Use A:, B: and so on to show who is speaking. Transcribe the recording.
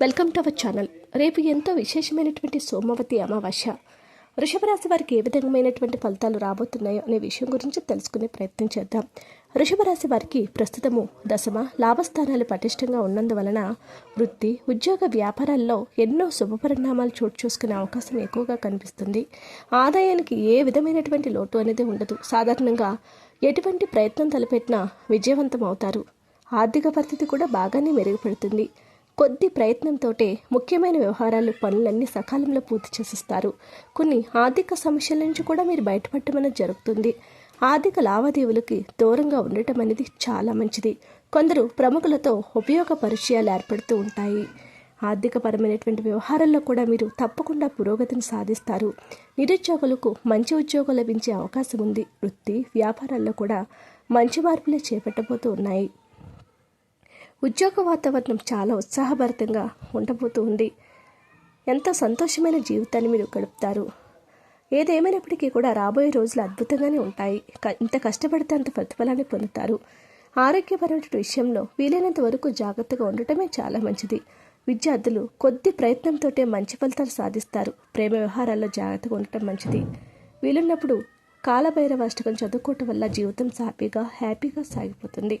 A: Welcome to our channel. రేపు ఎంతో విశేషమైనటువంటి సోమవతి అమావాస్య. వృషభరాశి వారికి ఏ విధమైనటువంటి ఫలితాలు రాబోతున్నాయో అనే విషయం గురించి తెలుసుకునే ప్రయత్నం చేద్దాం. వృషభరాశి వారికి ప్రస్తుతము దశమ లాభస్థానాలు పటిష్టంగా ఉన్నందువలన వృత్తి ఉద్యోగ వ్యాపారాల్లో ఎన్నో శుభ పరిణామాలు చోటు చూసుకునే అవకాశం ఎక్కువగా కనిపిస్తుంది. ఆదాయానికి ఏ విధమైనటువంటి లోటు అనేది ఉండదు. సాధారణంగా ఎటువంటి ప్రయత్నం తలపెట్టినా విజయవంతం అవుతారు. ఆర్థిక పరిస్థితి కూడా బాగానే మెరుగుపడుతుంది. కొద్ది ప్రయత్నంతోటే ముఖ్యమైన వ్యవహారాలు పనులన్నీ సకాలంలో పూర్తి చేసిస్తారు. కొన్ని ఆర్థిక సమస్యల నుంచి కూడా మీరు బయటపడటం జరుగుతుంది. ఆర్థిక లావాదేవీలకి దూరంగా ఉండటం అనేది చాలా మంచిది. కొందరు ప్రముఖులతో ఉపయోగ పరిచయాలు ఏర్పడుతూ ఉంటాయి. ఆర్థికపరమైనటువంటి వ్యవహారాల్లో కూడా మీరు తప్పకుండా పురోగతిని సాధిస్తారు. నిరుద్యోగులకు మంచి ఉద్యోగం లభించే అవకాశం ఉంది. వృత్తి వ్యాపారాల్లో కూడా మంచి మార్పులే చేపట్టబోతూ ఉన్నాయి. ఉద్యోగ వాతావరణం చాలా ఉత్సాహభరితంగా ఉండబోతూ ఉంది. ఎంత సంతోషమైన జీవితాన్ని మీరు గడుపుతారు. ఏదేమైనప్పటికీ కూడా రాబోయే రోజులు అద్భుతంగానే ఉంటాయి. ఇంత కష్టపడితే అంత ప్రతిఫలాన్ని పొందుతారు. ఆరోగ్యపరమైన విషయంలో వీలైనంత వరకు జాగ్రత్తగా ఉండటమే చాలా మంచిది. విద్యార్థులు కొద్ది ప్రయత్నంతోటే మంచి ఫలితాలు సాధిస్తారు. ప్రేమ వ్యవహారాల్లో జాగ్రత్తగా ఉండటం మంచిది. వీలున్నప్పుడు కాలభైరవ అష్టకం చదువుకోవటం వల్ల జీవితం సాపీగా హ్యాపీగా సాగిపోతుంది.